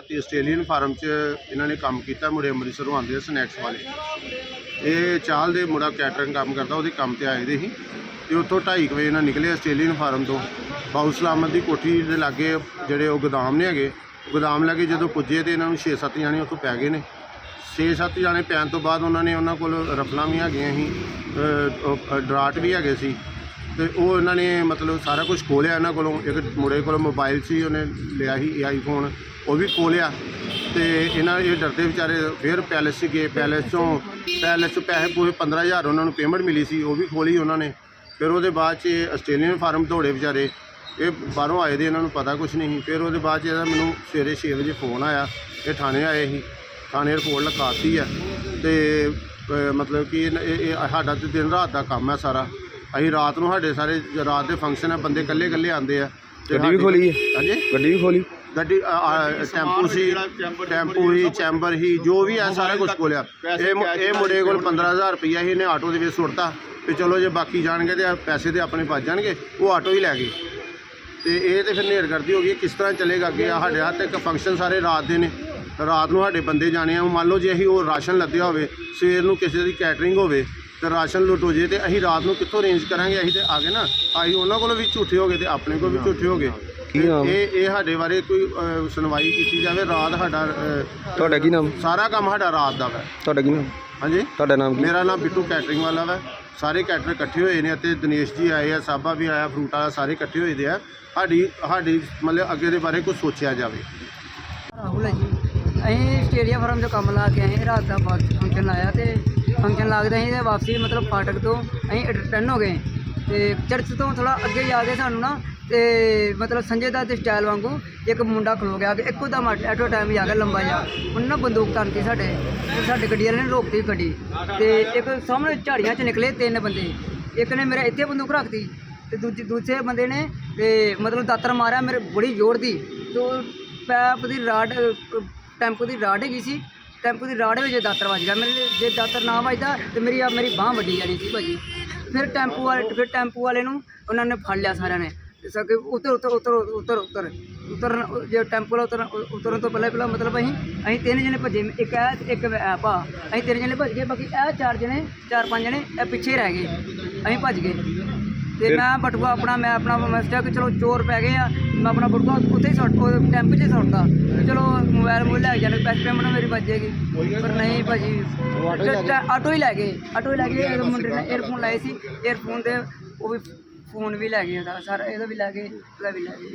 ਰਾਤੀ Australian farm 'ਚ ਇਹਨਾਂ ਨੇ ਕੰਮ ਕੀਤਾ ਮੁੜੇ ਅੰਮ੍ਰਿਤਸਰੋਂ ਆਉਂਦੇ ਆ ਸਨੈਕਸ ਵਾਲੇ। ਇਹ ਚਾਲ ਦੇ ਮੁੰਡਾ ਕੈਟਰਿੰਗ ਕੰਮ ਕਰਦਾ, ਉਹਦੇ ਕੰਮ ਤੇ ਆਏ ਦੇ ਸੀ। ਤੇ ਉੱਥੋਂ 2:30 ਵਜੇ ਨਾਲ ਨਿਕਲੇ ਆਸਟ੍ਰੇਲੀਅਨ ਫਾਰਮ ਤੋਂ। ਬਾਉ ਸਲਾਮਤ ਦੀ ਕੋਠੀ ਦੇ ਲਾਗੇ ਜਿਹੜੇ ਉਹ ਗੋਦਾਮ ਨੇ ਹੈਗੇ, ਗੋਦਾਮ ਲਾਗੇ ਜਦੋਂ ਪੁੱਜੇ ਤੇ ਇਹਨਾਂ ਨੂੰ 6-7 ਜਾਣੇ ਉੱਥੋਂ ਪੈ ਗਏ ਨੇ। 6-7 ਜਾਣੇ ਪੈਣ ਤੋਂ ਬਾਅਦ ਉਹਨਾਂ ਨੇ ਉਹਨਾਂ ਕੋਲ ਰਫਲਾਂ ਵੀ ਹੈਗੀਆਂ ਸੀ ਡਰਾਟ ਵੀ ਹੈਗੇ ਸੀ। ਤੇ ਉਹ ਇਹਨਾਂ ਨੇ ਮਤਲਬ ਸਾਰਾ ਕੁਝ ਖੋਲਿਆ ਇਹਨਾਂ ਕੋਲੋਂ। ਇੱਕ ਮੁੰਡੇ ਕੋਲੋਂ ਮੋਬਾਈਲ ਸੀ, ਉਹਨੇ ਲਿਆ ਸੀ ਆਈਫੋਨ ਉਹ ਵੀ ਖੋਲਿਆ ਤੇ ਇਹਨਾਂ ਇਹ ਡਰਦੇ ਵਿਚਾਰੇ ਫਿਰ ਪੈਲੇਸ 'ਚ ਗਏ, ਪੈਲੇਸ ਤੋਂ ਪੈਲੇਸ 'ਚ ਪੈਸੇ ਪੂਰੇ 15000 ਉਹਨਾਂ ਨੂੰ ਪੇਮੈਂਟ ਮਿਲੀ ਸੀ, ਉਹ ਵੀ ਖੋਲੀ ਉਹਨਾਂ ਨੇ। ਫਿਰ ਉਹਦੇ ਬਾਅਦ 'ਚ ਇਹ ਆਸਟ੍ਰੇਲੀਅਨ ਫਾਰਮ ਦੌੜੇ ਵਿਚਾਰੇ। ਇਹ ਬਾਹਰੋਂ ਆਏ ਦੇ, ਇਹਨਾਂ ਨੂੰ ਪਤਾ ਕੁਝ ਨਹੀਂ ਫਿਰ ਉਹਦੇ ਬਾਅਦ 'ਚ ਇਹਦਾ ਮੈਨੂੰ ਸਵੇਰੇ 6 ਵਜੇ ਫੋਨ ਆਇਆ, ਇਹ ਥਾਣੇ ਆਏ ਸੀ। ਥਾਣੇ ਰਿਪੋਰਟ ਲਿਖਾਤੀ ਆ। ਤੇ ਮਤਲਬ ਕਿ ਇਹ ਇਹ ਸਾਡਾ ਤੇ ਦਿਨ ਰਾਤ ਦਾ ਕੰਮ ਹੈ ਸਾਰਾ। ਅਸੀਂ ਰਾਤ ਨੂੰ ਸਾਡੇ ਸਾਰੇ ਰਾਤ ਦੇ ਫੰਕਸ਼ਨ ਆ ਬੰਦੇ ਇਕੱਲੇ ਇਕੱਲੇ ਆਉਂਦੇ ਆ। ਤੇ ਗੱਡੀ ਵੀ ਸਾਡੇ- ਖੋਲੀ? ਹੈ? ਹਾਂਜੀ? ਗੱਡੀ ਵੀ ਖੋਲੀ? ਗੱਡੀ ਟੈਂਪੂ ਸੀ ਟੈਂਪੂ ਹੀ ਚੈਂਬਰ ਹੀ ਜੋ ਵੀ ਹੈ ਸਾਰਾ ਕੁਝ ਖੋਲਿਆ। ਇਹ ਮੁ- ਇਹ ਮੁੰਡੇ ਕੋਲ 15000 ਰੁਪਈਆ ਸੀ ਇਹਨੇ ਆਟੋ ਦੇ ਵਿੱਚ ਸੁੱਟਤਾ। ਤੇ ਚਲੋ ਜੇ ਬਾਕੀ ਜਾਣਗੇ ਤੇ ਪੈਸੇ ਤੇ ਆਪਣੇ ਬਚ ਜਾਣਗੇ ਉਹ ਆਟੋ ਹੀ ਲੈ ਗਏ। ਤੇ ਇਹ ਤੇ ਫਿਰ ਨੇੜ ਕਰਦੀ ਹੋ ਗਈ ਕਿਸ ਤਰ੍ਹਾਂ ਚੱਲੇਗਾ ਅੱਗੇ? ਆਹ ਸਾਡੇ ਹੱਥ ਇੱਕ ਫੰਕਸ਼ਨ ਸਾਰੇ ਰਾਤ ਦੇ ਨੇ। ਰਾਤ ਨੂੰ ਸਾਡੇ ਬੰਦੇ ਜਾਣੇ ਆ ਮੰਨ ਲਓ ਜੇ ਅਸੀਂ ਉਹ ਰਾਸ਼ਨ ਲੱਦਿਆ ਹੋਵੇ ਸਵੇਰ ਨੂੰ ਕਿਸੇ ਦੀ ਕੈਟਰਿੰਗ ਹੋਵੇ ਤੇ ਰਾਸ਼ਨ ਲੁੱਟ ਹੋ ਜੇ ਤੇ ਅਸੀਂ ਰਾਤ ਨੂੰ ਕਿੱਥੋਂ ਅਰੇਂਜ ਕਰਾਂਗੇ? ਅਸੀਂ ਤੇ ਆ ਗਏ ਨਾ। ਅਸੀਂ ਉਹਨਾਂ ਕੋਲੋਂ ਵੀ ਝੂਠੇ ਹੋ ਗਏ ਤੇ ਆਪਣੇ ਕੋਲ ਵੀ ਝੂਠੇ ਹੋ ਗਏ। ਕੀ ਨਾਮ? ਇਹ ਇਹ ਸਾਡੇ ਬਾਰੇ ਕੋਈ ਸੁਣਵਾਈ ਕੀਤੀ ਜਾਵੇ ਰਾਤ ਸਾਡਾ ਤੁਹਾਡਾ ਕੀ ਨਾਮ? ਸਾਰਾ ਕੰਮ ਸਾਡਾ ਰਾਤ ਦਾ ਵਾ। ਤੁਹਾਡਾ ਕੀ ਨਾਮ? ਹਾਂਜੀ? ਤੁਹਾਡਾ ਨਾਮ ਕੀ? ਮੇਰਾ ਨਾਮ ਬਿੱਟੂ ਕੈਟਰਿੰਗ ਵਾਲਾ ਵਾ। ਸਾਰੇ ਕੈਟਰ ਇਕੱਠੇ ਹੋਏ ਨੇ ਅਤੇ ਦਿਨੇਸ਼ ਜੀ ਆਏ ਆ ਸਾਬਾ ਵੀ ਆਇਆ ਫਰੂਟ ਵਾਲਾ ਸਾਰੇ ਇਕੱਠੇ ਹੋਏ ਦੇ ਆ। ਸਾਡੀ ਸਾਡੀ ਮਤਲਬ ਅੱਗੇ ਦੇ ਬਾਰੇ ਕੁਝ ਸੋਚਿਆ ਜਾਵੇ। ਰਾਹੁਲ ਹੈ ਜੀ। ਅਸੀਂ ਸਟੇਡੀਆ ਫਾਰਮ 'ਚ ਕੰਮ ਲਾ ਕੇ ਆਏ ਰਾਤ ਦਾ ਫੰਕਸ਼ਨ ਲਾਇਆ ਤੇ ਫੰਕਸ਼ਨ ਲੱਗਦਾ ਅਸੀਂ ਤੇ ਵਾਪਸੀ ਮਤਲਬ ਫਾਟਕ ਤੋਂ ਅਸੀਂ ਰਿਟਰਨ ਹੋ ਗਏ। ਤੇ ਚਰਚ ਤੋਂ ਥੋੜਾ ਅੱਗੇ ਜਾ ਕੇ ਸਾਨੂੰ ਨਾ ਤੇ ਮਤਲਬ ਸੰਜੇ ਦਾ ਤੇ ਸਟਾਈਲ ਵਾਂਗੂ ਇੱਕ ਮੁੰਡਾ ਖਲੋ ਗਿਆ ਕਿ ਇੱਕੋ ਦਮ ਐਟੋ ਟਾਈਮ ਜਾ ਕੇ ਲੰਬਾ ਜਾ। ਉਹਨੇ ਨਾ ਬੰਦੂਕ ਤਾਨਤੀ ਸਾਡੇ ਤੇ ਸਾਡੀ ਗੱਡੀ ਵਾਲੇ ਨੇ ਰੋਕਤੀ ਗੱਡੀ। ਤੇ ਇੱਕ ਸਾਹਮਣੇ ਝਾੜੀਆਂ 'ਚ ਨਿਕਲੇ ਤਿੰਨ ਬੰਦੇ। ਇੱਕ ਨੇ ਮੇਰੇ ਇੱਥੇ ਬੰਦੂਕ ਰੱਖਤੀ ਤੇ ਦੂਜੇ ਦੂਸਰੇ ਬੰਦੇ ਨੇ ਤੇ ਮਤਲਬ ਦਾਤਰ ਮਾਰਿਆ ਮੇਰੇ ਬੜੀ ਜ਼ੋਰ ਦੀ। ਤੇ ਪੈਪ ਦੀ ਰਾਡ ਅ, ਟੈਂਪੂ ਦੀ ਰਾਡ ਹੈਗੀ ਸੀ। ਟੈਂਪੂ ਦੀ ਰਾਡ ਵਿੱਚ ਦਾਤਰ ਵੱਜ ਗਿਆ, ਮੇਰੇ ਜੇ ਦਾਤਰ ਨਾ ਵੱਜਦਾ ਤੇ ਮੇਰੀ ਆ, ਮੇਰੀ ਬਾਹ ਵੱਡੀ ਜਾਣੀ ਸੀ ਭਾਜੀ। ਫਿਰ ਟੈਂਪੂ ਵਾਲੇ, ਫਿਰ ਟੈਂਪੂ ਵਾਲੇ ਨੂੰ ਉਹਨਾਂ ਨੇ ਫੜ ਲਿਆ ਸਾਰਿਆਂ ਨੇ। ਤੇ ਸਕੇ ਉਤਰ ਉਤਰ ਉਤਰ ਉਤਰ ਉਤਰ। ਉਤਰਨ, ਜੇ ਟੈਂਪੂ ਵਾਲਾ ਉਤਰ ਉਤਰਨ ਤੋਂ ਪਹਿਲਾਂ ਪਹਿਲਾਂ ਮਤਲਬ ਅਸੀਂ ਅਸੀਂ ਤਿੰਨ ਜਣੇ ਭੱਜੇ, ਇੱਕ ਐ ਇੱਕ ਐ, ਭਾ। ਅਸੀਂ ਤਿੰਨ ਜਣੇ ਭੱਜ ਗਏ, ਬਾਕੀ ਇਹ ਚਾਰ ਜਣੇ, ਚਾਰ ਪੰਜ ਜਣੇ, ਇਹ ਪਿੱਛੇ ਰਹਿ ਗਏ। ਅਸੀਂ ਭੱਜ ਗਏ। ਤੇ ਮੈਂ ਬਟੂਆ ਆਪਣਾ ਮੈਂ ਆਪਣਾ ਮੈਂ ਸੋਚਿਆ ਕਿ ਚਲੋ ਚੋਰ ਪੈ ਗਏ ਆ ਮੈਂ ਆਪਣਾ ਬਟੂਆ ਉੱਥੇ ਹੀ ਸੁੱਟ ਉਹ ਟੈਂਪੂ 'ਚ ਸੁੱਟਦਾ ਚਲੋ ਮੋਬਾਈਲ ਮੋਬਾਈਲ ਲੈ ਕੇ ਜਾਣੇ ਪੈਸੇ ਪੇਮੈਂਟ ਮੇਰੀ ਜਾਏਗੀ। ਪਰ ਨਹੀਂ ਭਾਜੀ ਆਟੋ ਹੀ ਲੈ ਗਏ ਆਟੋ ਹੀ ਲੈ ਗਏ ਇੱਕ ਮੁੰਡੇ ਨੇ ਏਅਰਫੋਨ ਲਾਏ ਸੀ ਏਅਰਫੋਨ ਤੇ ਉਹ ਵੀ ਫੋਨ ਵੀ ਲੈ ਗਏ ਉਹਦਾ ਸਾਰਾ ਇਹਦਾ ਵੀ ਲੈ ਗਏ ਉਹਦਾ ਵੀ ਲੈ ਗਏ।